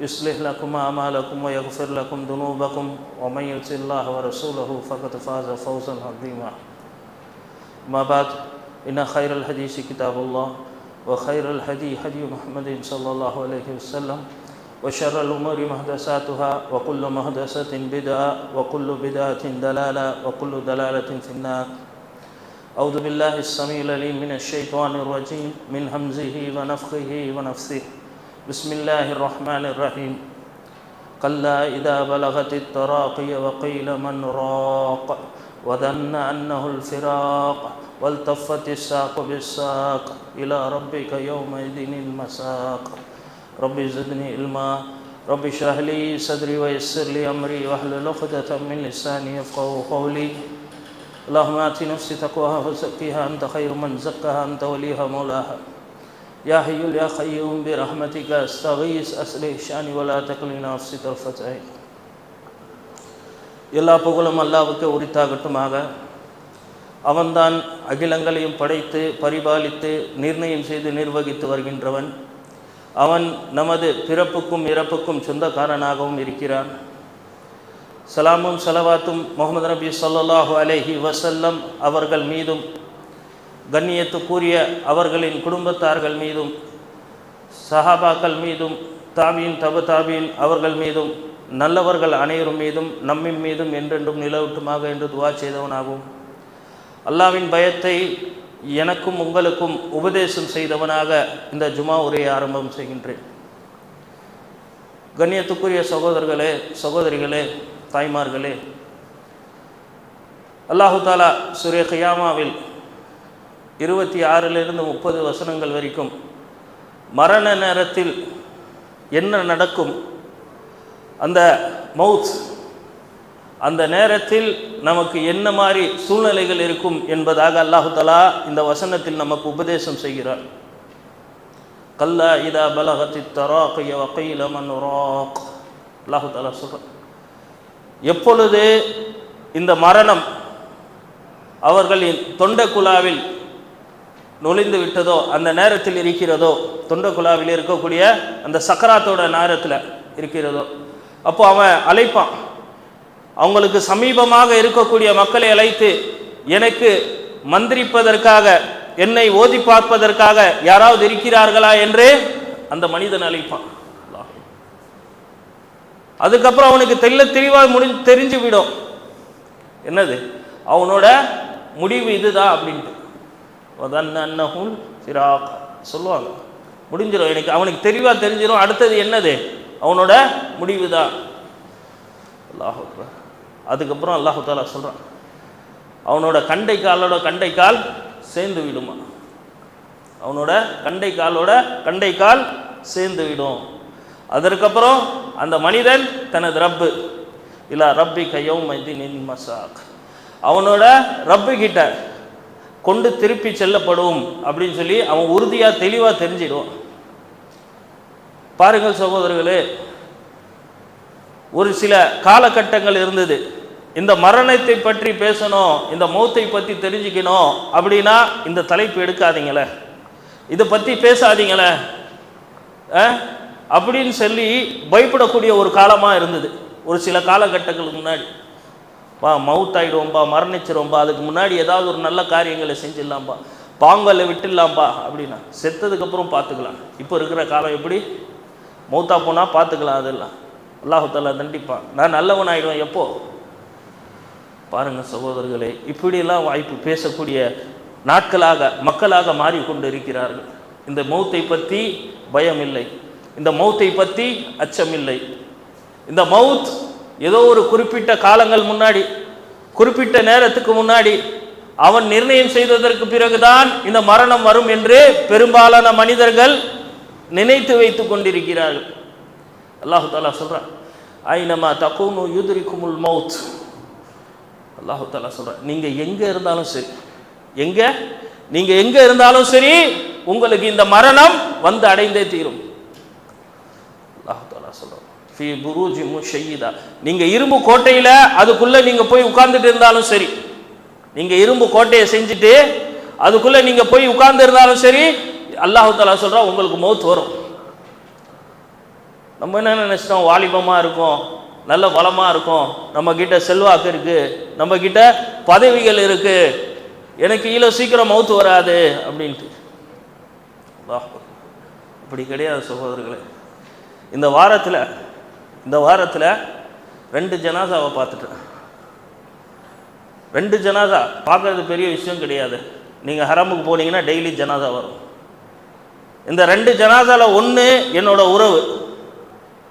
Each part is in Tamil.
يصلح لكم أعمالكم ويغفر لكم ذنوبكم ومن يطع الله ورسوله فقد فاز فوزا عظيما. ما بعد إن خير الحديث كتاب الله وخير الهدي هدي محمد صلى الله عليه وسلم وشر الأمور محدثاتها وكل محدثة بدعة وكل بدعة دلالة وكل دلالة في النار. أعوذ بالله السميع العليم من الشيطان الرجيم من همزه ونفخه ونفثه. بسم الله الرحمن الرحيم كلا إذا بلغت التراقي وقيل من راق وظن أنه الفراق والتفت الساق بالساق إلى ربك يومئذ المساق رب زدني علما رب اشرح لي صدري ويسر لي أمري واحلل عقدة من لساني يفقهوا قولي اللهم آت نفسي تقواها وزكيها أنت خير من زكاها أنت وليها مولاها يا حي يا قيوم برحمتك استغيث أصلح شاني ولا تكلني نفسي طرفة عين எல்லா புகழும் அல்லாவுக்கு உரித்தாகட்டுமாக அவன்தான் அகிலங்களையும் படைத்து பரிபாலித்து நிர்ணயம் செய்து நிர்வகித்து வருகின்றவன் அவன் நமது பிறப்புக்கும் இறப்புக்கும் சொந்தக்காரனாகவும் இருக்கிறான் சலாமும் சலவாத்தும் முகமது நபி சொல்லாஹு அலேஹி வசல்லம் அவர்கள் மீதும் கண்ணியத்துக்குரிய அவர்களின் குடும்பத்தார்கள் மீதும் சஹாபாக்கள் மீதும் தாபியின் தபு தாபியின் அவர்கள் மீதும் நல்லவர்கள் அனைவரும் மீதும் நம்மின் மீதும் என்றென்றும் நிலவட்டுமாக என்று துவா செய்தவனாகும் அல்லாவின் பயத்தை எனக்கும் உங்களுக்கும் உபதேசம் செய்தவனாக இந்த ஜுமா உரையை ஆரம்பம் செய்கின்றேன். கண்ணியத்துக்குரிய சகோதரர்களே சகோதரிகளே தாய்மார்களே அல்லாஹு தாலா சுரே கயாமாவில் இருபத்தி ஆறிலிருந்து முப்பது வசனங்கள் வரைக்கும் மரண நேரத்தில் என்ன நடக்கும்? அந்த மவுத் அந்த நேரத்தில் நமக்கு என்ன மாதிரி சூழ்நிலைகள் இருக்கும் என்பதாக அல்லாஹு தலா இந்த வசனத்தில் நமக்கு உபதேசம் செய்கிறார். கல்லா இதா பலகத்தி தராக்கைய வக்கையில மன்னுராக் அல்லாஹு தலா சொல்கிறார் எப்பொழுது இந்த மரணம் அவர்களின் தொண்டை குழாவில் நுழைந்து விட்டதோ அந்த நேரத்தில் இருக்கிறதோ தொண்ட குழாவில் இருக்கக்கூடிய அந்த சக்கராத்தோட நேரத்தில் இருக்கிறதோ. அப்போ அவன் அழைப்பான். அவங்களுக்கு சமீபமாக இருக்கக்கூடிய மக்களை அழைத்து எனக்கு மந்திரிப்பதற்காக என்னை ஓதி பார்ப்பதற்காக யாராவது இருக்கிறார்களா என்று அந்த மனிதன் அழைப்பான். அதுக்கப்புறம் அவனுக்கு தெல்ல தெளிவாக முடி தெரிஞ்சு விடும். என்னது? அவனோட முடிவு இதுதான் அப்படின்ட்டு. அன்னஹுல் சிராக். சொல்லுவாங்க. முடிஞ்சிடும் எனக்கு அவனுக்கு தெளிவாக தெரிஞ்சிடும் அடுத்தது என்னது? அவனோட முடிவு தான் அல்லாஹு அதுக்கப்புறம் அல்லாஹு தாலா சொல்கிறான் அவனோட கண்டை காலோட கண்டை கால் சேர்ந்து விடுமா? அவனோட கண்டை காலோட கண்டை கால் சேர்ந்து விடும். அதற்கப்புறம் அந்த மனிதன் தனது ரப்பு. இல்லை ரப்பி கையோ மைதி நின் மசாக். அவனோட ரப்பு கிட்ட கொண்டு திருப்பி செல்லப்படும் அப்படின்னு சொல்லி அவன் உறுதியாக தெளிவாக தெரிஞ்சிடுவான் பாருங்கள் சகோதரர்களே ஒரு சில காலகட்டங்கள் இருந்தது. இந்த மரணத்தை பற்றி பேசணும் இந்த மௌத்தை பற்றி தெரிஞ்சுக்கணும் அப்படின்னா இந்த தலைப்பு எடுக்காதீங்களே. இதை பற்றி பேசாதீங்களே. அப்படின்னு சொல்லி பயப்படக்கூடிய ஒரு காலமாக இருந்தது ஒரு சில காலகட்டங்களுக்கு முன்னாடி. பா மவுத் ஆகிடுவோம்பா மரணிச்சிருவோம்பா அதுக்கு முன்னாடி ஏதாவது ஒரு நல்ல காரியங்களை செஞ்சிடலாம்ப்பா பாங்கலை விட்டுடலாம்ப்பா அப்படின்னா. செத்ததுக்கப்புறம் பார்த்துக்கலாம் இப்போ இருக்கிற காலம் எப்படி? மௌத்தா போனால் பார்த்துக்கலாம் அதெல்லாம். அல்லாஹால தண்டிப்பான். நான் நல்லவன் ஆகிடுவேன் எப்போ? பாருங்க சகோதரர்களே இப்படியெல்லாம் வாய்ப்பு பேசக்கூடிய நாட்களாக மக்களாக மாறிக்கொண்டு இருக்கிறார்கள் இந்த மௌத்தை பற்றி பயம் இல்லை இந்த மௌத்தை பற்றி அச்சம் இல்லை இந்த மவுத் ஏதோ ஒரு குறிப்பிட்ட காலங்கள் முன்னாடி குறிப்பிட்ட நேரத்துக்கு முன்னாடி அவன் நிர்ணயம் செய்ததற்கு பிறகுதான் இந்த மரணம் வரும் என்று பெரும்பாலான மனிதர்கள் நினைத்து வைத்துக் கொண்டிருக்கிறார்கள். அல்லாஹு தாலா சொல்றான் ஐனமா தக்கூனு யுதுரிக்குமுல் மவுத் அல்லாஹு தாலா சொல்றான் நீங்க எங்க இருந்தாலும் சரி. எங்க? நீங்க எங்க இருந்தாலும் சரி உங்களுக்கு இந்த மரணம் வந்து அடைந்தே தீரும். அல்லாஹு தாலா சொல்றான் ஃபி புரூஜி முஷையிதா நீங்கள் இரும்பு கோட்டையில் அதுக்குள்ளே நீங்கள் போய் உட்கார்ந்துட்டு இருந்தாலும் சரி. நீங்கள் இரும்பு கோட்டையை செஞ்சுட்டு அதுக்குள்ளே நீங்கள் போய் உட்கார்ந்து இருந்தாலும் சரி அல்லாஹு தாலா சொல்கிறா உங்களுக்கு மௌத் வரும். நம்ம என்ன நினச்சிட்டோம்? வாலிபமாக இருக்கும் நல்ல வளமாக இருக்கும் நம்ம கிட்ட செல்வாக்கு இருக்குது நம்ம பதவிகள் இருக்குது எனக்கு கீழே சீக்கிரம் மௌத்து வராது அப்படின்ட்டு. அப்படி கிடையாது சகோதரர்களே. இந்த வாரத்தில் இந்த வாரத்தில் ரெண்டு ஜனாசாவை பார்த்துட்டேன் ரெண்டு ஜனாசா பார்க்கறது பெரிய விஷயம் கிடையாது. நீங்கள் ஹரமுக்கு போனீங்கன்னா டெய்லி ஜனாசா வரும். இந்த ரெண்டு ஜனாதாவில் ஒன்று என்னோட உறவு.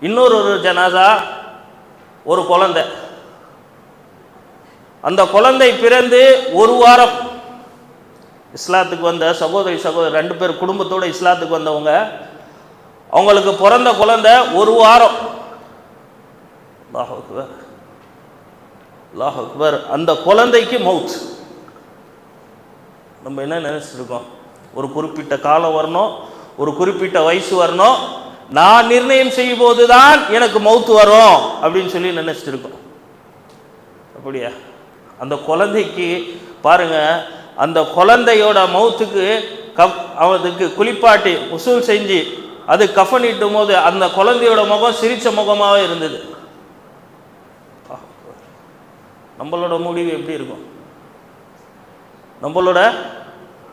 இன்னொரு ஒரு ஜனாசா ஒரு குழந்தை. அந்த குழந்தை பிறந்து ஒரு வாரம் இஸ்லாத்துக்கு வந்த சகோதரி சகோதரி ரெண்டு பேர் குடும்பத்தோட இஸ்லாத்துக்கு வந்தவங்க அவங்களுக்கு பிறந்த குழந்தை ஒரு வாரம். அல்லாஹ் அக்பர். அல்லாஹ் அக்பர் அந்த குழந்தைக்கு மவுத். நம்ம என்ன நினச்சிருக்கோம்? ஒரு குறிப்பிட்ட காலம் வரணும் ஒரு குறிப்பிட்ட வயசு வரணும் நான் நிர்ணயம் செய்யும் போது தான் எனக்கு மவுத்து வரும் அப்படின்னு சொல்லி நினைச்சிட்டு இருக்கோம் அப்படியா? அந்த குழந்தைக்கு பாருங்க அந்த குழந்தையோட மவுத்துக்கு கப் அவனுக்கு குளிப்பாட்டி உசூல் செஞ்சு அது கஃனிட்டும் போது அந்த குழந்தையோட முகம் சிரித்த முகமாகவே இருந்தது. நம்மளோட முடிவு எப்படி இருக்கும்? நம்மளோட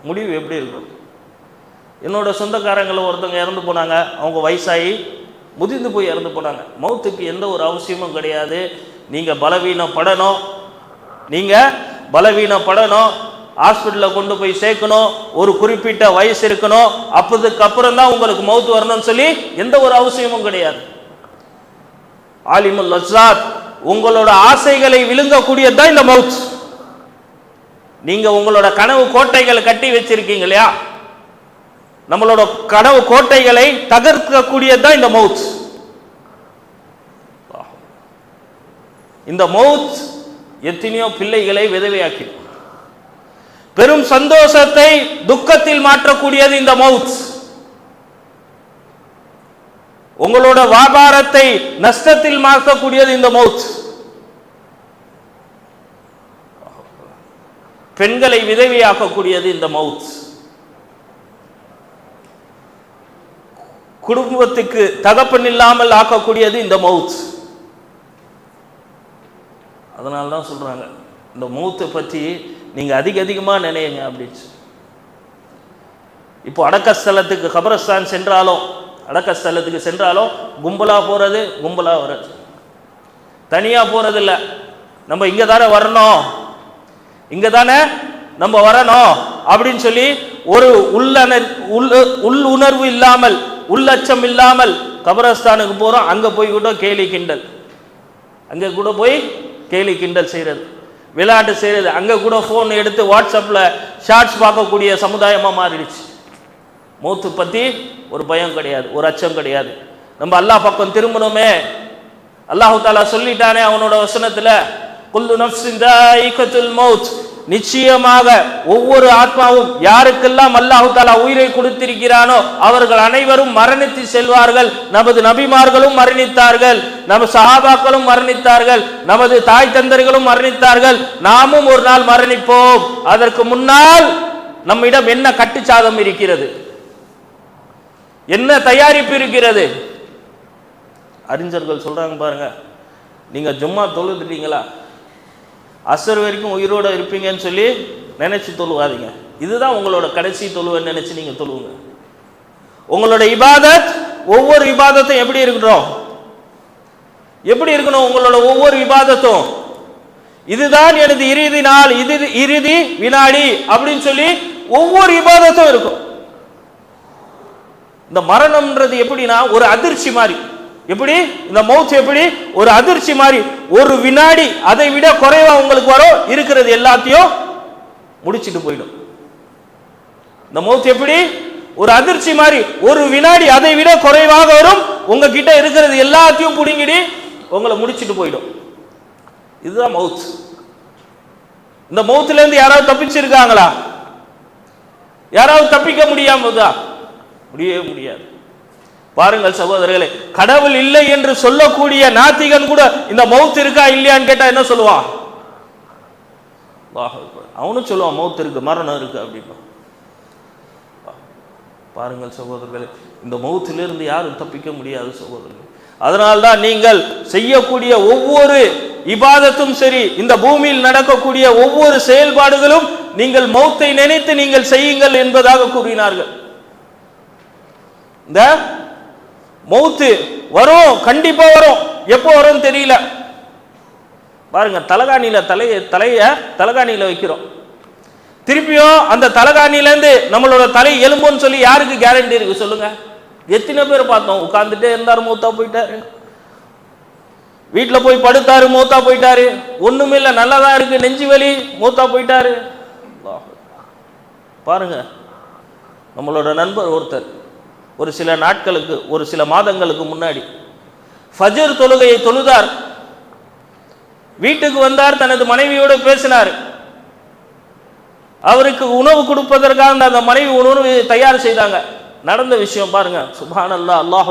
முடிவு எப்படி இருக்கும்? என்னோட சொந்தக்காரங்களில் ஒருத்தவங்க இறந்து போனாங்க. அவங்க வயசாகி முதிர்ந்து போய் இறந்து போனாங்க. மௌத்துக்கு எந்த ஒரு அவசியமும் கிடையாது. நீங்கள் பலவீனப்படணும். நீங்கள் பலவீனப்படணும். ஹாஸ்பிட்டலில் கொண்டு போய் சேர்க்கணும். ஒரு குறிப்பிட்ட வயசு இருக்கணும். அப்பதுக்கு அப்புறம் தான் உங்களுக்கு மௌத்து வரணும்னு சொல்லி எந்த ஒரு அவசியமும் கிடையாது. ஆலிமுல் லஸ்லாத் உங்களோட ஆசைகளை விழுங்கக்கூடியது தான் இந்த மவுத். நீங்க உங்களோட கனவு கோட்டைகளை கட்டி வச்சிருக்கீங்க இல்லையா? நம்மளோட கனவு கோட்டைகளை தகர்க்கக்கூடியது தான் இந்த மவுத். இந்த மவுத் எத்தனையோ பிள்ளைகளை விதவையாக்கி பெரும் சந்தோஷத்தை துக்கத்தில் மாற்றக்கூடியது இந்த மவுத். உங்களோட வியாபாரத்தை நஷ்டத்தில் மாற்றக்கூடியது இந்த மவுத். பெண்களை விதவையாக்கக்கூடியது இந்த மவுத். குடும்பத்துக்கு தகப்பன் இல்லாமல் ஆக்கக்கூடியது இந்த மவுத். அதனால தான் சொல்றாங்க இந்த மௌத்தை பற்றி நீங்க அதிக அதிகமாக நினையுங்க அப்படின்னு. இப்போ அடக்க ஸ்தலத்துக்கு கபரஸ்தான் சென்றாலும் அடக்க ஸ்தலத்துக்கு சென்றாலும் கும்பலாக போறது கும்பலாக வர்றது. தனியாக போறது நம்ம இங்கே தானே வரணும். இங்க தானே நம்ம வரணும் அப்படின்னு சொல்லி ஒரு உள்ளனர் உள் உள் உணர்வு இல்லாமல் உள்ளச்சம் இல்லாமல் கபரஸ்தானுக்கு போறோம். அங்க போய் கூட கேலி கிண்டல். அங்க கூட போய் கேலி கிண்டல் செய்யறது விளையாட்டு செய்யறது அங்க கூட ஃபோன் எடுத்து வாட்ஸ்அப்ல ஷார்ட்ஸ் பார்க்கக்கூடிய சமுதாயமா மாறிடுச்சு. மூத்து பத்தி ஒரு பயம் கிடையாது ஒரு அச்சம் கிடையாது. நம்ம அல்லாஹ் பக்கம் திரும்பணுமே. அல்லாஹு தாலா சொல்லிட்டானே அவனோட வசனத்துல. குல்லு நஃப்ஸின் தாயிகத்துல் மௌத். நிச்சயமாக ஒவ்வொரு ஆத்மாவும் யாருக்கெல்லாம் அல்லாஹு தாலா உயிரை கொடுத்திருக்கிறானோ அவர்கள் அனைவரும் மரணித்து செல்வார்கள். நமது நபிமார்களும் மரணித்தார்கள். நமது சஹாபாக்களும் மரணித்தார்கள். நமது தாய் தந்தர்களும் மரணித்தார்கள். நாமும் ஒரு நாள் மரணிப்போம். அதற்கு முன்னால் நம்மிடம் என்ன கட்டுச்சாதம் இருக்கிறது? என்ன தயாரிப்பு இருக்கிறது? அறிஞர்கள் சொல்றாங்க பாருங்க. நீங்க ஜும்மா தொழுதுட்டீங்களா? அசர் வரைக்கும் உயிரோட இருப்பீங்கன்னு சொல்லி நினைச்சு தொழுவாதீங்க. இதுதான் உங்களோட கடைசி தொழுவன்னு நினைச்சு நீங்க தொழுவுங்க. உங்களோட இபாதத் ஒவ்வொரு இபாதத்தும் எப்படி இருக்கணும்? எப்படி இருக்கணும் உங்களோட ஒவ்வொரு விவாதத்தும் இதுதான் எனது இறுதி நாள் இது இறுதி வினாடி அப்படின்னு சொல்லி ஒவ்வொரு விவாதத்தும் இருக்கும். இந்த மரணம்ன்றது எப்படின்னா ஒரு அதிர்ச்சி மாதிரி. எப்படி? இந்த மவுத் எப்படி? ஒரு அதிர்ச்சி மாதிரி. ஒரு வினாடி அதை விட குறைவா உங்களுக்கு வரும்? இருக்கிறது எல்லாத்தையும் முடிச்சிட்டு போயிடும். இந்த மவுத் எப்படி? ஒரு அதிர்ச்சி மாதிரி. ஒரு வினாடி அதை விட குறைவாக வரும். உங்ககிட்ட இருக்கிறது எல்லாத்தையும் பிடுங்கிடி உங்களை முடிச்சிட்டு போயிடும். இதுதான் மவுத் இந்த மவுத்துல இருந்து யாராவது தப்பிச்சிருக்காங்களா? யாராவது தப்பிக்க முடியாமதா முடியவே முடியாது. பாருங்கள் சகோதரர்களே கடவுள் இல்லை என்று சொல்லக்கூடிய நாத்திகன் கூட இந்த மவுத் இருக்கா இல்லையான்னு கேட்டா என்ன சொல்லுவான் அவனும் சொல்லுவான் மவுத் இருக்கு மரணம் இருக்கு அப்படின்னு பாருங்கள் சகோதரர்களே இந்த மௌத்திலிருந்து யாரும் தப்பிக்க முடியாது சகோதரர்கள். அதனால்தான் நீங்கள் செய்யக்கூடிய ஒவ்வொரு இபாதத்தும் சரி இந்த பூமியில் நடக்கக்கூடிய ஒவ்வொரு செயல்பாடுகளும் நீங்கள் மௌத்தை நினைத்து நீங்கள் செய்யுங்கள் என்பதாக கூறினார்கள். இந்த மௌத்து வரும் கண்டிப்பாக வரும். எப்போ வரும்னு தெரியல. பாருங்க தலகாணியில் தலைய தலைய தலகாணியில் வைக்கிறோம். திருப்பியும் அந்த தலகாணியிலேருந்து நம்மளோட தலை எலும்புன்னு சொல்லி யாருக்கு கேரண்டி இருக்கு சொல்லுங்க? எத்தனை பேர் பார்த்தோம்? உட்காந்துட்டே இருந்தாரு மூத்தா போயிட்டாரு. வீட்டில் போய் படுத்தாரு மூத்தா போயிட்டாரு. ஒன்றுமே இல்லை நல்லதா இருக்கு. நெஞ்சு வலி மூத்தா போயிட்டாரு. பாருங்க நம்மளோட நண்பர் ஒருத்தர். ஒரு சில நாட்களுக்கு ஒரு சில மாதங்களுக்கு முன்னாடி. ஃபஜர் தொழுகையை தொழுதார். வீட்டுக்கு வந்தார் தனது மனைவியோடு பேசினார். அவருக்கு உணவு கொடுப்பதற்காக அந்த மனைவி உணவு தயார் செய்தாங்க. நடந்த விஷயம் பாருங்க. சுபான் அல்லா அல்லாஹ்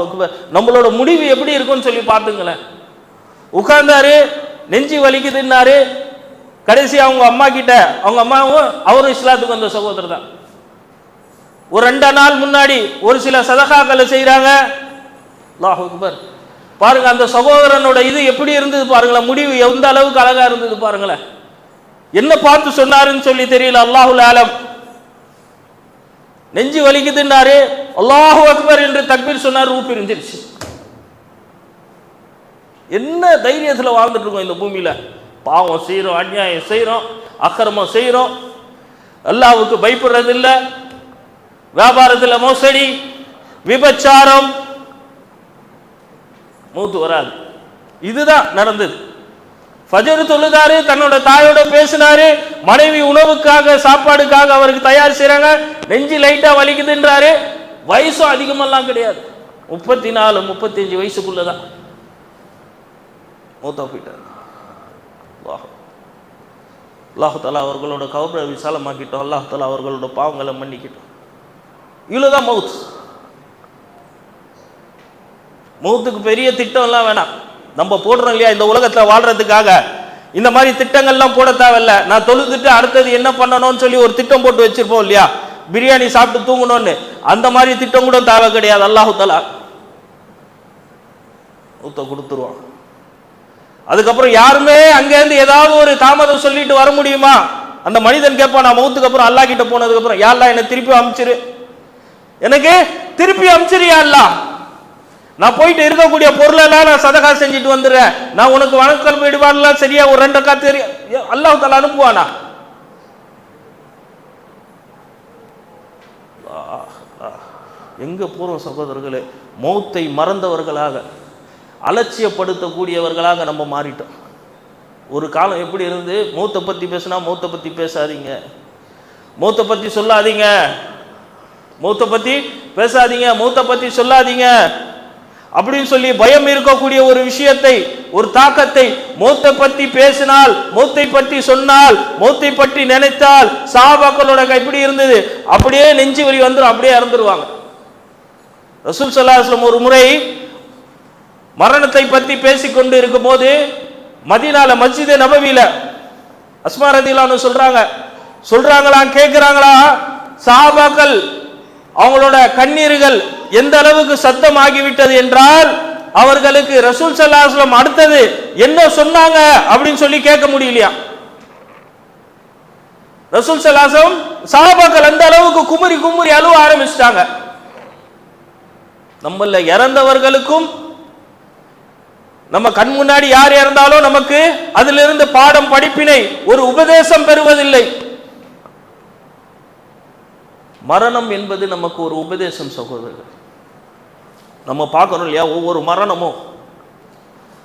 நம்மளோட முடிவு எப்படி இருக்கும்னு சொல்லி பார்த்துங்களேன். உட்கார்ந்தாரு நெஞ்சு வலிக்குதுன்னாரு. கடைசி அவங்க அம்மா கிட்ட அவங்க அம்மாவும் அவரும் இஸ்லாத்துக்கு வந்த சகோதரர் தான். ஒரு ரெண்டு நாள் முன்னாடி ஒரு சில சதகாக்களை செய்கிறாங்க அல்லாஹ் அக்பர். பாருங்கள் அந்த சகோதரனோட இது எப்படி இருந்தது பாருங்களேன். முடிவு எந்த அளவுக்கு அழகா இருந்தது பாருங்களேன். என்ன பார்த்து சொன்னாருன்னு சொல்லி தெரியல அல்லாஹுல் ஆலம். நெஞ்சு வலிக்குதுன்னாரு. அல்லாஹு அக்பர் என்று தக்பீர் சொன்னார் ரூ இருந்துருச்சு என்ன தைரியத்தில் வாழ்ந்துட்டு இருக்கோம் இந்த பூமியில்? பாவம் செய்கிறோம் அநியாயம் செய்கிறோம் அக்கிரமம் செய்கிறோம் அல்லாவுக்கு பயப்படுறது வியாபாரத்துல மோசடி விபச்சாரம் மூத்து வராது. இதுதான் நடந்தது. ஃபஜர் தொழுதாரு தன்னோட தாயோட பேசினாரு மனைவி உணவுக்காக சாப்பாடுக்காக அவருக்கு தயார் செய்றாங்க நெஞ்சு லைட்டா வலிக்குதுன்றாரு. வயசும் அதிகமெல்லாம் கிடையாது. முப்பத்தி நாலு முப்பத்தஞ்சு வயசுக்குள்ளதான். மூத்தா போயிட்டார். அல்லாஹு. தலா அவர்களோட கௌரவ விசாலமாக்கிட்டோம். அல்லாஹு தலா அவர்களோட பாவங்களை மன்னிக்கிட்டோம். இவ்வளோதான் மவுத். மௌத்துக்கு பெரிய திட்டம்லாம் வேணாம். நம்ம போடுறோம் இல்லையா இந்த உலகத்தில் வாழ்றதுக்காக. இந்த மாதிரி திட்டங்கள்லாம் போட தேவையில்ல. நான் தொழுதுட்டு அடுத்தது என்ன பண்ணணும்னு சொல்லி ஒரு திட்டம் போட்டு வச்சிருப்போம் இல்லையா? பிரியாணி சாப்பிட்டு தூங்கணும்னு. அந்த மாதிரி திட்டம் கூட தேவை கிடையாது. அல்லாஹு தலா ஊத்த கொடுத்துருவான். அதுக்கப்புறம் யாருமே அங்கேருந்து ஏதாவது ஒரு தாமதம் சொல்லிட்டு வர முடியுமா? அந்த மனிதன் கேட்பான் நான் மௌத்துக்கு அப்புறம் அல்லாஹ் கிட்ட போனதுக்கு அப்புறம் யாரெல்லாம் என்னை திருப்பி அமிச்சிரு? எனக்கு திருப்பி அமிச்சிரியா அல்லாஹ் நான் போயிட்டு இருக்கக்கூடிய பொருளெல்லாம் நான் சதகா செஞ்சுட்டு வந்துடுறேன். நான் உனக்கு வணக்கம் விடுவாடலாம் சரியா? ஒரு ரெண்டு காத்து தெரியும் அல்லாஹ் தலா அனுப்புவானா? எங்க போறோம் சகோதரர்களே மௌத்தை மறந்தவர்களாக அலட்சியப்படுத்தக்கூடியவர்களாக நம்ம மாறிட்டோம். ஒரு காலம் எப்படி இருந்து? மூத்த பத்தி பேசினா மூத்தை பத்தி பேசாதீங்க. மூத்தை பத்தி சொல்லாதீங்க. மூத்த பத்தி பேசாதீங்க மூத்தை பத்தி சொல்லாதீங்க. அப்படின்னு சொல்லி பயம் இருக்கக்கூடிய ஒரு விஷயத்தை ஒரு தாக்கத்தை மூத்த பத்தி பேசினால் மூத்தை பற்றி சொன்னால் மூத்தை பற்றி நினைத்தால் சாபாக்களோட எப்படி இருந்தது. அப்படியே நெஞ்சு வலி வந்துடும் அப்படியே இறந்துருவாங்க. ரசூல் சல்லாஸ்லம் ஒரு முறை மரணத்தை பற்றி பேசிக்கொண்டு இருக்கும்போது மதினால மஸ்ஜித் நபவியில அஸ்மா ரதிலான்னு சொல்றாங்க. சொல்றாங்களா கேட்கிறாங்களா சாபாக்கள் அவங்களோட கண்ணீர்கள் எந்த அளவுக்கு சத்தம் ஆகிவிட்டது என்றால் அவர்களுக்கு ரசூல் சல்லாஸ்லம் அடுத்தது என்ன சொன்னாங்க அப்படின்னு சொல்லி கேட்க முடியலையா? ரசூல் சல்லாஹம் சாபாக்கள் அந்த அளவுக்கு குமுறி குமுறி அழுவ ஆரம்பிச்சிட்டாங்க. நம்மள இறந்தவர்களுக்கும் நம்ம கண் முன்னாடி யார் இறந்தாலும் நமக்கு அதிலிருந்து பாடம் படிப்பினை ஒரு உபதேசம் பெறுவதில்லை. மரணம் என்பது நமக்கு ஒரு உபதேசம் சகோதரர்கள். நம்ம பார்க்கணும் இல்லையா? ஒவ்வொரு மரணமும்.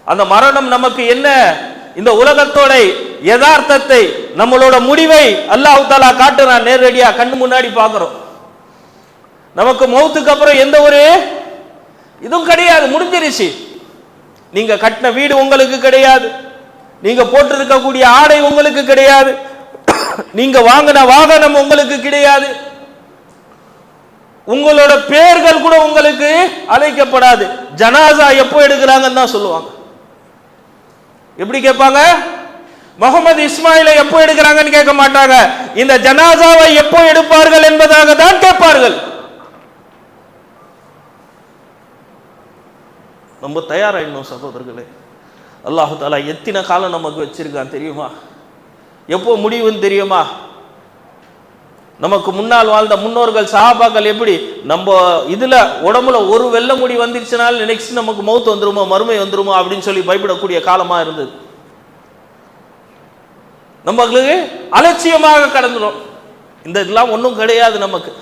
அந்த மரணம் நமக்கு என்ன? இந்த உலகத்தோட யதார்த்தத்தை நம்மளோட முடிவை அல்லாஹு தாலா காட்டுறான். நேரடியா கண்ணு முன்னாடி பார்க்கிறோம். நமக்கு மௌத்துக்கு அப்புறம் எந்த ஒரு இதுவும் கிடையாது. முடிஞ்சிருச்சு. நீங்க கட்டின வீடு உங்களுக்கு கிடையாது. நீங்க போட்டிருக்கக்கூடிய ஆடை உங்களுக்கு கிடையாது. நீங்க வாங்கின வாகனம் உங்களுக்கு கிடையாது. உங்களோட பெயர்கள் கூட உங்களுக்கு அழைக்கப்படாது. ஜனாசா எப்போ எடுக்கிறாங்கன்னு தான் சொல்லுவாங்க. எப்படி கேட்பாங்க? முகமது இஸ்மாயிலை எப்போ எடுக்கிறாங்கன்னு கேட்க மாட்டாங்க. இந்த ஜனாசாவை எப்போ எடுப்பார்கள் என்பதாக தான் கேட்பார்கள். ரொம்ப தயாராயிடணும் சகோதரர்களே. அல்லாஹு தாலா எத்தனை காலம் நமக்கு வச்சிருக்கான் தெரியுமா? எப்போ முடிவுன்னு தெரியுமா? நமக்கு முன்னால் வாழ்ந்த முன்னோர்கள் சஹாபாக்கள் எப்படி நம்ம இதுல உடம்புல ஒரு வெள்ள முடி வந்துருச்சுனால நெக்ஸ்ட் நமக்கு மௌத்து வந்துருமோ மறுமை வந்துருமோ அப்படின்னு சொல்லி பயப்படக்கூடிய காலமா இருந்தது. நம்மளுக்கு அலட்சியமாக கடந்துடும். இந்த இதெல்லாம் ஒன்றும் கிடையாது நமக்கு.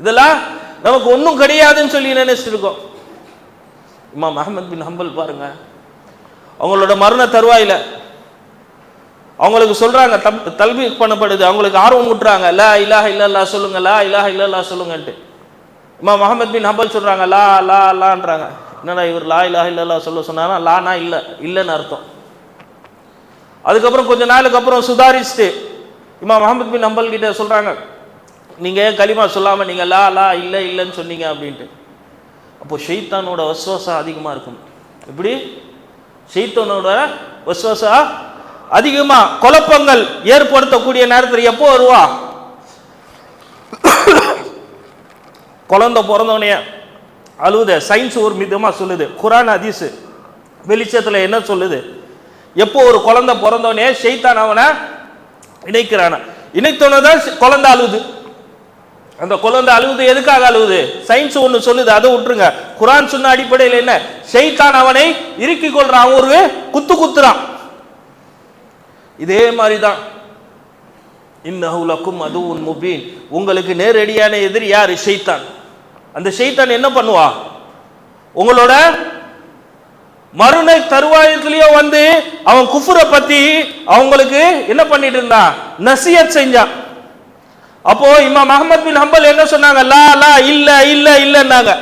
இதெல்லாம் நமக்கு ஒன்றும் கிடையாதுன்னு சொல்லி நினைச்சிட்டு இருக்கோம். இமாம் அஹமத் பின் ஹம்பல் பாருங்க. அவங்களோட மரண தருவாயில அவங்களுக்கு சொல்றாங்க தம் தல்வி பண்ணப்படுது அவங்களுக்கு ஆர்வம் ஊட்டுறாங்க லா இலாஹ இல்லல்லா சொல்லுங்க லா இலாஹ இல்லல்லா சொல்லுங்கன்ட்டு. இம்மா முகமது பின் ஹம்பல் சொல்றாங்க லா லா லான்றாங்க. என்னடா இவர் லா இலாஹ இல்லல்லா சொல்ல சொன்னாரா? லானா இல்லை இல்லைன்னு அர்த்தம். அதுக்கப்புறம் கொஞ்ச நாளுக்கு அப்புறம் சுதாரிச்சுட்டு இம்மா முகமது பின் ஹம்பல் கிட்ட சொல்றாங்க நீங்க ஏன் களிமா சொல்லாம நீங்க லா லா இல்லை இல்லைன்னு சொன்னீங்க அப்படின்ட்டு. அப்போ ஷெய்தானோட வசுவாசம் அதிகமாக இருக்கும். எப்படி? ஷெய்தானோட வசுவாசா அதிகமா குழப்பங்கள் ஏற்படுத்தக்கூடிய நேரத்தில் எப்போ வருவா? குழந்தை பிறந்தோடனே அழுவுத. சயின்ஸ் ஒரு மிதமாக சொல்லுது. குரான் அதிசு வெளிச்சத்தில் என்ன சொல்லுது? எப்போ ஒரு குழந்தை பிறந்தோடனே ஷெய்தான் அவனை இணைக்கிறான. இணைத்தோன்னே தான் குழந்தை அழுவுது. அந்த குழந்தை அழுவுது. எதுக்காக அழுவுது? சயின்ஸ் ஒன்று சொல்லுது. அதை விட்டுருங்க. குரான் சொன்ன அடிப்படையில் என்ன? ஷெய்தான் அவனை இறுக்கிக் கொள்றான். ஒரு குத்து குத்துறான். இதே மாதிரி தான் இன்னஹுலக்கும் அதுவும் முபீன். உங்களுக்கு நேரடியான எதிரி யார்? ஷெய்தான் அந்த ஷெய்தான் என்ன பண்ணுவா? உங்களோட மறுநை தருவாயத்திலேயே வந்து அவன் குஃபுரை பத்தி அவங்களுக்கு என்ன பண்ணிட்டு இருந்தான் நசியத் செஞ்சான் அப்போ இமாம் அஹமத் பின் ஹம்பல் என்ன சொன்னாங்க? லா லா இல்ல இல்ல இல்லன்னாங்க.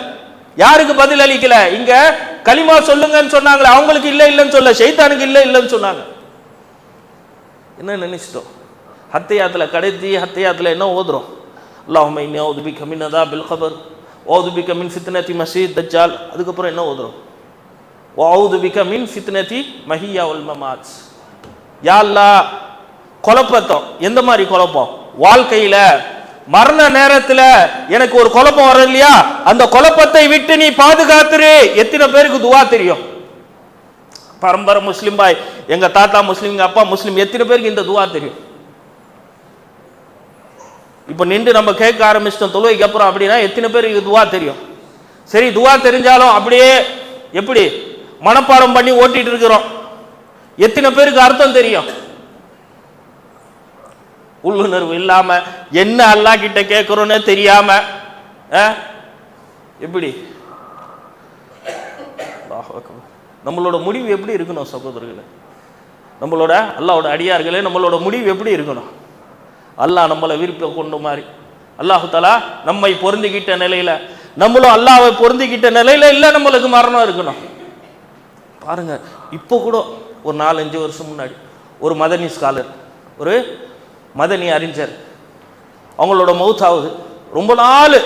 யாருக்கு பதில் அளிக்கல இங்க களிமா சொல்லுங்கன்னு சொன்னாங்களே அவங்களுக்கு இல்ல இல்லைன்னு சொல்ல ஷைத்தானுக்கு இல்ல இல்லைன்னு சொன்னாங்க. என்ன நினைச்சிட்டோம்? ஹத்தையாத்தில் கடைசி ஹத்தையாத்தில் என்ன ஓதுறோம்? அல்லாஹுமே இன்னும் ஓதுபி கமினதா பில் கபர் ஓதுபி கமின் ஃபித்னதி மசீத் தஜால் அதுக்கப்புறம் என்ன ஓதுறோம்? ஓதுபிக மின் ஃபித்னதி மஹியா உல் மமாத். யாழ்லா குழப்பத்தம். எந்த மாதிரி குழப்பம்? வாழ்க்கையில் மரண நேரத்தில் எனக்கு ஒரு குழப்பம் வரும் இல்லையா அந்த குழப்பத்தை விட்டு நீ பாதுகாத்துரு. எத்தனை பேருக்கு துவா தெரியும்? பரம்பரை முஸ்லீம் பாய். எங்க தாத்தா முஸ்லீம் எங்கள் அப்பா முஸ்லீம். எத்தனை பேருக்கு இந்த துவா தெரியும்? இப்போ நின்று நம்ம கேட்க ஆரம்பிச்சிட்டோம் தொழுவைக்கு அப்புறம் அப்படின்னா எத்தனை பேருக்கு துவா தெரியும்? சரி துவா தெரிஞ்சாலும் அப்படியே எப்படி? மனப்பாடம் பண்ணி ஓட்டிட்டு இருக்கிறோம். எத்தனை பேருக்கு அர்த்தம் தெரியும்? உள்ளுணர்வு இல்லாம என்ன அல்லா கிட்ட கேட்குறோன்னே தெரியாம ஆ? எப்படி? அல்லாஹ் நம்மளோட முடிவு எப்படி இருக்கணும் சகோதரர்களே? நம்மளோட அல்லாவோட அடியார்களே நம்மளோட முடிவு எப்படி இருக்கணும்? அல்லாஹ் நம்மளை விருப்ப கொண்டு மாதிரி அல்லாஹு தலா நம்மை பொருந்திக்கிட்ட நிலையில நம்மளும் அல்லாவை பொருந்திக்கிட்ட நிலையில இல்லை நம்மளுக்கு மரணம் இருக்கணும். பாருங்க இப்போ கூட ஒரு நாலஞ்சு வருஷம் முன்னாடி ஒரு மதனி ஸ்காலர் ஒரு மதனி அறிஞர் அவங்களோட மவுத் ஆகுது. ரொம்ப நாள்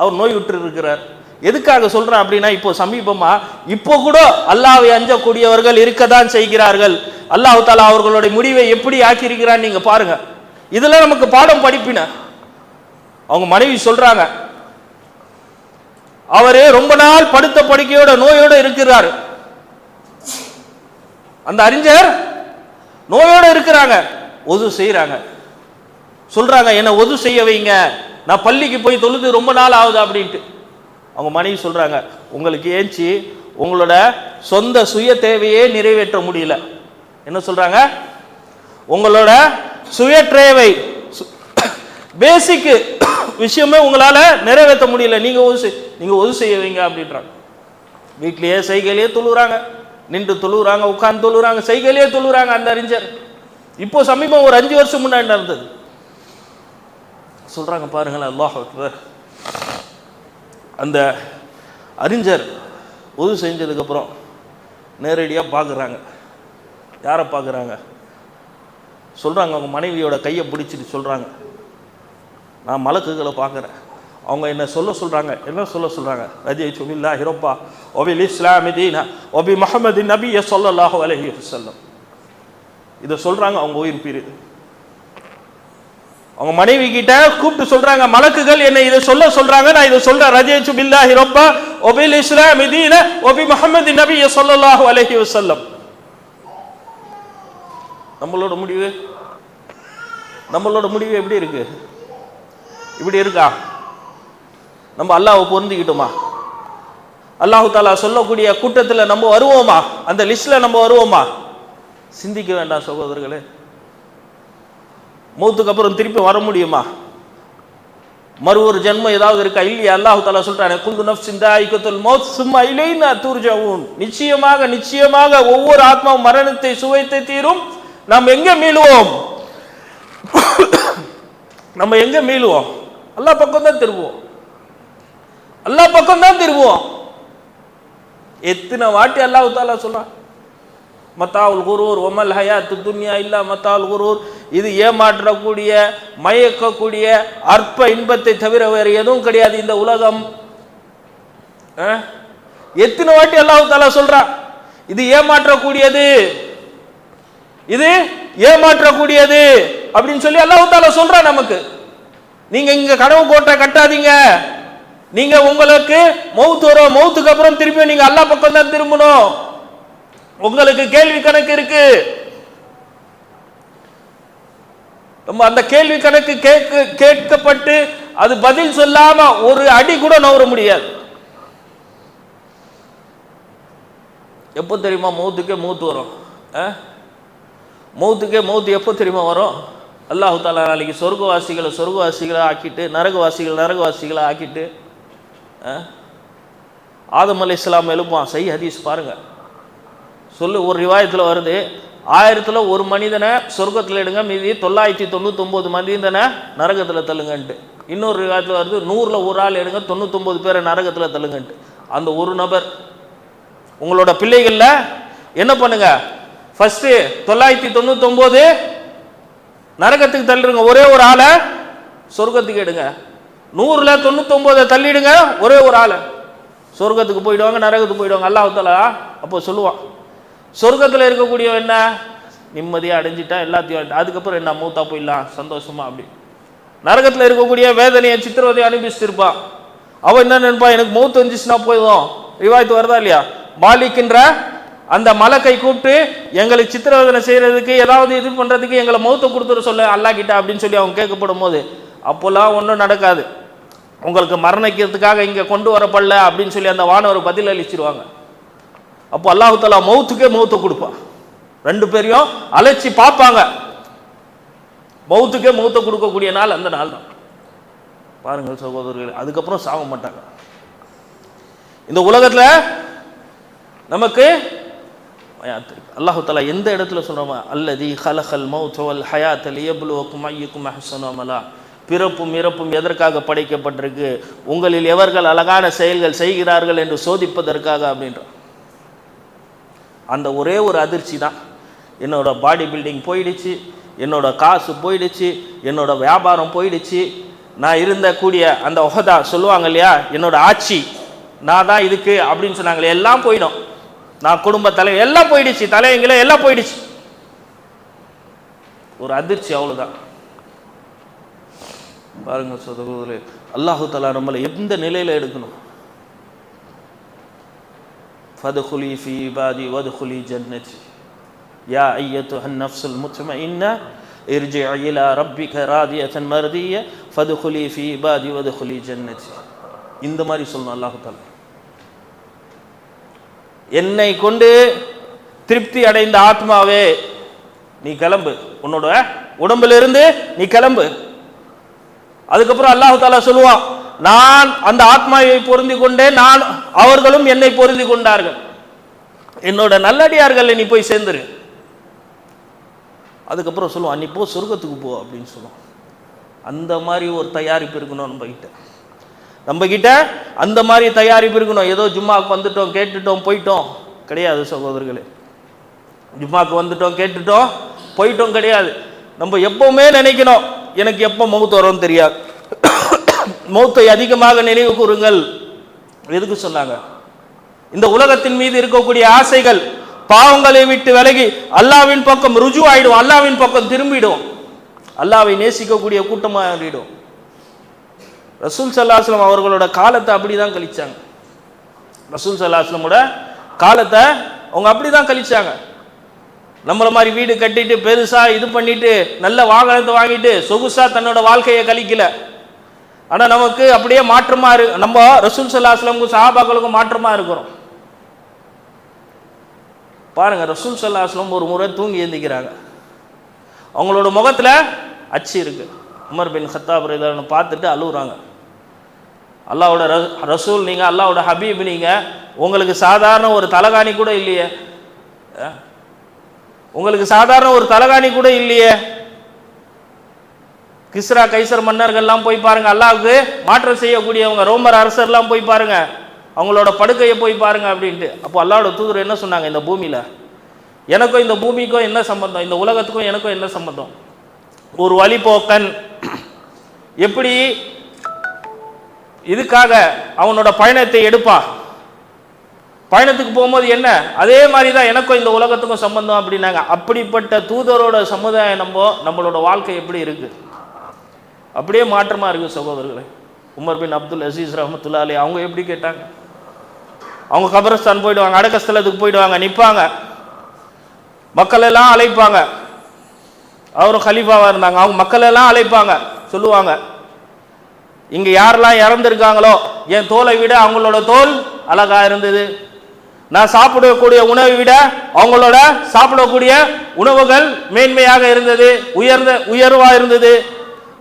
அவர் நோய் விட்டு இருக்கிறார். எதுக்காக சொல்றேன் அப்படின்னா இப்போ சமீபமா இப்போ கூட அல்லாவை அஞ்சக்கூடியவர்கள் இருக்கத்தான் செய்கிறார்கள். அல்லாஹ் தாலா அவர்களுடைய முடிவை எப்படி ஆக்கியிருக்கிறான்னு நீங்க பாருங்க. இதெல்லாம் நமக்கு பாடம் படிப்பின அவங்க மனைவி சொல்றாங்க அவரே ரொம்ப நாள் படுத்த படுக்கையோட நோயோட இருக்கிறார். அந்த அறிஞர் நோயோட இருக்கிறாங்க. ஒது செய்கிறாங்க சொல்றாங்க என்ன ஒது செய்ய வைங்க. நான் பள்ளிக்கு போய் தொழுது ரொம்ப நாள் ஆகுது அப்படின்ட்டு. அவங்க மனைவி சொல்கிறாங்க உங்களுக்கு ஏஞ்சி உங்களோட சொந்த சுய தேவையே நிறைவேற்ற முடியல. என்ன சொல்கிறாங்க உங்களோட சுய தேவை பேசிக்கு விஷயமே உங்களால் நிறைவேற்ற முடியல. நீங்கள் ஒது செய்- நீங்க ஒது செய்யுவீங்க அப்படின்றாங்க. வீட்லேயே செய்கையிலேயே தொழுகிறாங்க. நின்று தொழுகிறாங்க உட்காந்து தொழுகிறாங்க செய்கையிலேயே தொழுகிறாங்க அந்த அறிஞர். இப்போ சமீபம் ஒரு அஞ்சு வருஷம் முன்னாடி நடந்தது. சொல்றாங்க பாருங்களேன் அல்லாஹ் அக்பர். அந்த அறிஞர் உதவி செஞ்சதுக்கப்புறம் நேரடியாக பார்க்குறாங்க யாரை பார்க்குறாங்க சொல்கிறாங்க அவங்க மனைவியோட கையை பிடிச்சிட்டு சொல்கிறாங்க நான் மலக்குகளை பார்க்குறேன் அவங்க என்ன சொல்ல சொல்கிறாங்க என்ன சொல்ல சொல்கிறாங்க ரஜி சுபில்லா ஹிரோப்பா. ஒபில் இஸ்லாமி தீனா. ஒபி முஹம்மது நபிய சொல்லல்லாஹு அலஹி வஸல்லம். இதை சொல்கிறாங்க அவங்க உயிர் பிரியுது. அவங்க மனைவி கிட்ட கூப்பிட்டு சொல்றாங்க மலக்குகள் என்னை இதை சொல்ல சொல்றாங்க நான் இதை சொல்றேன். ரஜேச்சு பில்லாஹி ரப்பா ஒபில் இஸ்லாம் இதீன ஒபி முகமது நபி சொல்லல்லாஹு அலஹி வசல்லம் நம்மளோட முடிவு? நம்மளோட முடிவு எப்படி இருக்கு? இப்படி இருக்கா? நம்ம அல்லாஹ் பொருந்திக்கிட்டோமா? அல்லாஹு தாலா சொல்லக்கூடிய கூட்டத்தில் நம்ம வருவோமா? அந்த லிஸ்ட்ல நம்ம வருவோமா? சிந்திக்க வேண்டாம் சகோதரர்களே. மௌத்துக்கு அப்புறம் திருப்பி வர முடியுமா? மறு ஒரு ஜென்மம் ஏதாவது இருக்கா? இல்லையா? அல்லாஹு தாலா சொல்றானே குந்து நஃப்ஸின் தாயிக்கத்துல் மௌத் சும்மா இலைனா தூர்ஜவுன். நிச்சயமாக நிச்சயமாக ஒவ்வொரு ஆத்மாவும் மரணத்தை சுவைத்து தீரும். நாம் எங்க மீளுவோம்? நம்ம எங்க மீளுவோம்? அல்லா பக்கம் தான் திரும்புவோம். அல்லா பக்கம் தான் திரும்புவோம். எத்தனை வாட்டி அல்லாஹு தாலா சொல்றான்? மத்தாவுல் குரூர் ஒமல் ஹயாத்து துன்யா இல்லா மத்தாவுல் குரூர். இது ஏமாற்றக்கூடிய மயக்கக்கூடிய அற்ப இன்பத்தை தவிர வேறு எதுவும் கிடையாது இந்த உலகம். எத்தனை வாட்டி அல்லாஹு தாலா சொல்றா? இது ஏமாற்றக்கூடியது. இது ஏமாற்றக்கூடியது. அப்படின்னு சொல்லி அல்லாஹு தாலா சொல்றா நமக்கு. நீங்க இங்க கனவு கோட்டை கட்டாதீங்க. நீங்க உங்களுக்கு மௌத்து வரும். மௌத்துக்கு அப்புறம் திரும்பியும் நீங்க அல்லா பக்கம் தான் திரும்பணும். உங்களுக்கு கேள்வி கணக்கு இருக்கு. நம்ம அந்த கேள்வி கணக்கு கேட்க கேட்கப்பட்டு அது பதில் சொல்லாம ஒரு அடி கூட நவர முடியாது. எப்போ தெரியுமா மௌத்துக்கே மூத்து வரும்? ஆ? மௌத்துக்கே மௌத்து எப்போ தெரியுமா வரும்? அல்லாஹு தாலா நாளைக்கு சொர்க்கவாசிகளை சொர்க்கவாசிகளை ஆக்கிட்டு நரகவாசிகள் நரகவாசிகளை ஆக்கிட்டு ஆ? ஆதம் அலி இஸ்லாம் எழுப்புவான். சை ஹதீஸ் பாருங்க. சொல்லு ஒரு ரிவாயத்தில் வருது ஆயிரத்தில் ஒரு மனிதனை சொர்க்கத்தில் எடுங்க மீதி தொள்ளாயிரத்தி தொண்ணூத்தொம்பது மனிதனை நரகத்தில் தள்ளுங்கன்ட்டு. இன்னொரு ரிவாயத்தில் வருது நூறில் ஒரு ஆள் எடுங்க தொண்ணூத்தொம்பது பேரை நரகத்தில் தள்ளுங்கன்ட்டு. அந்த ஒரு நபர் உங்களோட பிள்ளைகளில் என்ன பண்ணுங்க? ஃபஸ்ட்டு தொள்ளாயிரத்தி தொண்ணூத்தொம்பது நரகத்துக்கு தள்ளிடுங்க ஒரே ஒரு ஆளை சொர்க்கத்துக்கு எடுங்க. நூறில் தொண்ணூத்தொம்பதை தள்ளிடுங்க ஒரே ஒரு ஆளை சொர்க்கத்துக்கு போயிடுவாங்க நரகத்துக்கு போயிடுவாங்க. அல்லாஹ் அப்போ சொல்லுவான் சொர்க்கத்தில் இருக்கக்கூடிய என்ன? நிம்மதியாக அடைஞ்சிட்டா எல்லாத்தையும் அதுக்கப்புறம் என்ன? மூத்தா போயிடலாம். சந்தோஷமா அப்படி. நரகத்தில் இருக்கக்கூடிய வேதனையை சித்திரவதையை அனுபவிச்சிருப்பான் அவன் என்ன நினைப்பா? எனக்கு மூத்து வந்துச்சுன்னா போயிடும் ரிவாய்த்து வருதா இல்லையா? மாலிக்கின்ற அந்த மலக்கை கூப்பிட்டு எங்களுக்கு சித்திரவதனை செய்யறதுக்கு ஏதாவது இது பண்றதுக்கு எங்களை மௌத்த கொடுத்துட சொல்ல அல்லாஹ் கிட்ட அப்படின்னு சொல்லி அவங்க கேட்கப்படும் போது அப்போல்லாம் ஒன்றும் நடக்காது. உங்களுக்கு மரணிக்கிறதுக்காக இங்கே கொண்டு வரப்படல அப்படின்னு சொல்லி அந்த வானவர் பதில் அளிச்சிருவாங்க அப்போ அல்லாஹு தாலா மௌத்துக்கே மௌத்தை கொடுப்பான் ரெண்டு பேரையும் அழைச்சி பார்ப்பாங்க. மௌத்துக்கே மௌத்தை கொடுக்கக்கூடிய நாள் அந்த நாள் தான். பாருங்கள் சகோதரர்கள் அதுக்கப்புறம் சாக மாட்டாங்க. இந்த உலகத்தில் நமக்கு அல்லாஹு தாலா எந்த இடத்துல சொல்கிறோமா அல்லதி ஹலஹல் மௌத் ஹயாத் லியப்லுவக்கும் ஐயுக்கும் ஐயக்கும் அஹசனோமலா பிறப்பும் இறப்பும் எதற்காக படைக்கப்பட்டிருக்கு? உங்களில் எவர்கள் அழகான செயல்கள் செய்கிறார்கள் என்று சோதிப்பதற்காக அப்படின்றான். அந்த ஒரே ஒரு அதிர்ச்சி தான். என்னோடய பாடி பில்டிங் போயிடுச்சு என்னோட காசு போயிடுச்சு என்னோட வியாபாரம் போயிடுச்சு. நான் இருந்த கூடிய அந்த ஒஹதா சொல்லுவாங்க இல்லையா என்னோட ஆட்சி நான் தான் இதுக்கு அப்படின்னு சொன்னாங்களே எல்லாம் போயிடும். நான் குடும்ப தலை எல்லாம் போயிடுச்சு தலைவங்களே எல்லாம் போயிடுச்சு. ஒரு அதிர்ச்சி அவ்வளோதான் பாருங்க சகோதரர்களே அல்லாஹு தலா நம்மளை எந்த நிலையில் எடுக்கணும்? فادخلي في عبادي وادخلي جنتي يا أيتها النفس المطمئنة ارجعي إلى ربك راضية مرضية فادخلي في عبادي وادخلي جنتي இந்த மாதிரி சொல்லணும் அல்லாஹு தாலா என்னை கொண்டு திருப்தி அடைந்த ஆத்மாவே நீ கிளம்பு உன்னோட உடம்புல இருந்து நீ கிளம்பு அதுக்கப்புறம் அல்லாஹு தாலா சொல்லுவான் நான் அந்த ஆத்மாவை பொருந்தி கொண்டே நான் அவர்களும் என்னை பொருந்தி கொண்டார்கள். என்னோட நல்லடியார்கள் நீ போய் சேர்ந்துரு. அதுக்கப்புறம் சொல்லுவான் நீ போ சொர்க்கத்துக்கு போ அப்படின்னு சொல்லுவான். அந்த மாதிரி ஒரு தயாரிப்பு இருக்கணும் நம்ம கிட்ட நம்ம கிட்ட அந்த மாதிரி தயாரிப்பு இருக்கணும். ஏதோ ஜும்மாவுக்கு வந்துட்டோம் கேட்டுட்டோம் போயிட்டோம். கிடையாது சகோதரர்களே. ஜும்மாவுக்கு வந்துட்டோம் கேட்டுட்டோம் போயிட்டோம் கிடையாது. நம்ம எப்பவுமே நினைக்கணும் எனக்கு எப்போ மௌத்து வரும்னு தெரியாது. மௌத்தை அதிகமாக நினைவு கூறுங்கள். எதுக்கு சொன்னாங்க? இந்த உலகத்தின் மீது இருக்கக்கூடிய ஆசைகள் பாவங்களை விட்டு விலகி அல்லாவின் பக்கம் ருஜு ஆயிடும் அல்லாவின் பக்கம் திரும்பிடும். அல்லாவை நேசிக்கக்கூடிய கூட்டமாக ஆகிடும். ரசூல் சல்லாஸ்லம் அவர்களோட காலத்தை அப்படி தான் கழிச்சாங்க. ரசூல் சல்லாஸ்லமோட காலத்தை அவங்க அப்படி தான் கழிச்சாங்க. நம்மள மாதிரி வீடு கட்டிட்டு பெருசா இது பண்ணிட்டு நல்ல வாகனத்தை வாங்கிட்டு சொகுசா தன்னோட வாழ்க்கையை கழிக்கல. ஆனால் நமக்கு அப்படியே மாற்றமாக இருக்கு நம்ம ரசூல் சல்லாஸ்லமுக்கும் சஹாபாக்களுக்கும் மாற்றமாக இருக்கிறோம். பாருங்கள் ரசூல் சல்லாஸ்லம் ஒரு முறை தூங்கி எழுந்திக்கிறாங்க அவங்களோட முகத்தில் அச்சு இருக்கு. உமர் பின் ஹத்தாப் ரலியல்லாஹு பார்த்துட்டு அழுகுறாங்க அல்லாவோட ரசூல் நீங்கள் அல்லாவோட ஹபீப் நீங்கள் உங்களுக்கு சாதாரண ஒரு தலகாணி கூட இல்லையே. உங்களுக்கு சாதாரண ஒரு தலகாணி கூட இல்லையே. கிஸ்ரா கைசர் மன்னர்கள்லாம் போய் பாருங்க. அல்லாவுக்கு மாற்றம் செய்யக்கூடியவங்க ரோமர் அரசர்லாம் போய் பாருங்க. அவங்களோட படுக்கையை போய் பாருங்க அப்படின்ட்டு. அப்போ அல்லாவோட தூதர் என்ன சொன்னாங்க இந்த பூமியில்? எனக்கும் இந்த பூமிக்கும் என்ன சம்பந்தம்? இந்த உலகத்துக்கும் எனக்கும் என்ன சம்பந்தம்? ஒரு வழிபோக்கன் எப்படி இதுக்காக அவனோட பயணத்தை எடுப்பான் பயணத்துக்கு போகும்போது என்ன? அதே மாதிரி தான் எனக்கும் இந்த உலகத்துக்கும் சம்பந்தம் அப்படின்னாங்க. அப்படிப்பட்ட தூதரோட சமுதாயம் நம்ம நம்மளோட வாழ்க்கை எப்படி இருக்குது அப்படியே மாற்றமாக இருக்கு சகோதரர்களே. உமர் பின் அப்துல் அசீஸ் ரஹமத்துல்லா அலி அவங்க எப்படி கேட்டாங்க? அவங்க கபரஸ்தான் போயிடுவாங்க அடக்கஸ்தலத்துக்கு போயிடுவாங்க நிற்பாங்க மக்கள் எல்லாம் அழைப்பாங்க. அவரும் கலீஃபாவாக இருந்தாங்க அவங்க மக்கள் எல்லாம் அழைப்பாங்க சொல்லுவாங்க. இங்கே யாரெல்லாம் இறந்துருக்காங்களோ என் தோலை விட அவங்களோட தோல் அழகாக இருந்தது. நான் சாப்பிடக்கூடிய உணவை விட அவங்களோட சாப்பிடக்கூடிய உணவுகள் மேன்மையாக இருந்தது உயர்ந்த உயர்வாக இருந்தது.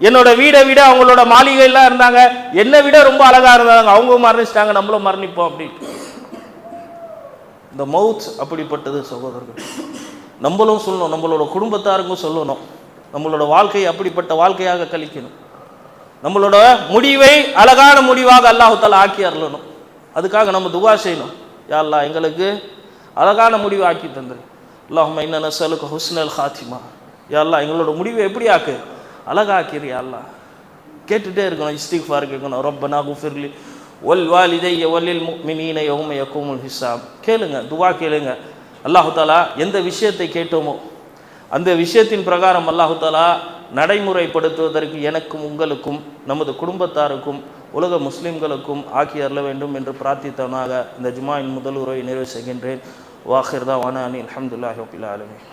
என்னோட வீடை விட அவங்களோட மாளிகையெல்லாம் இருந்தாங்க. என்னை விட ரொம்ப அழகாக இருந்தாங்க. அவங்க மரணிச்சிட்டாங்க. நம்மளும் மரணிப்போம் அப்படின்ட்டு இந்த மவுத் அப்படிப்பட்டது சகோதரர்கள். நம்மளும் சொல்லணும். நம்மளோட குடும்பத்தாருக்கும் சொல்லணும். நம்மளோட வாழ்க்கையை அப்படிப்பட்ட வாழ்க்கையாக கழிக்கணும். நம்மளோட முடிவை அழகான முடிவாக அல்லாஹுத்தால் ஆக்கி அருளணும். அதுக்காக நம்ம துவா செய்யணும். யா எங்களுக்கு அழகான முடிவு ஆக்கி தந்துரு. அல்லாஹும் என்ன நசலுக்கு ஹுஸ்னல் ஹாத்திமா. யா எங்களோட முடிவை எப்படி ஆக்கு? அழகாக்கிறியா யா அல்லாஹ். கேட்டுட்டே இருக்கணும் இஸ்திக்ஃபார் கேட்கணும். ரப்பனா குஃபிர்லி ஒல் வாலிதைய ஒல்லில் மினீன யௌம யக்கூமுல் ஹிசாப் கேளுங்க துவா கேளுங்க. அல்லாஹு தாலா எந்த விஷயத்தை கேட்டோமோ அந்த விஷயத்தின் பிரகாரம் அல்லாஹு தாலா நடைமுறைப்படுத்துவதற்கு எனக்கும் உங்களுக்கும் நமது குடும்பத்தாருக்கும் உலக முஸ்லிம்களுக்கும் ஆக்கி அருள வேண்டும் என்று பிரார்த்தித்தவனாக இந்த ஜுமாயின் முதல் உரையை நிறைவு செய்கின்றேன். வாஹிர்தா வானானி அலமதுல்லாஹி ரபில் ஆலமீன்.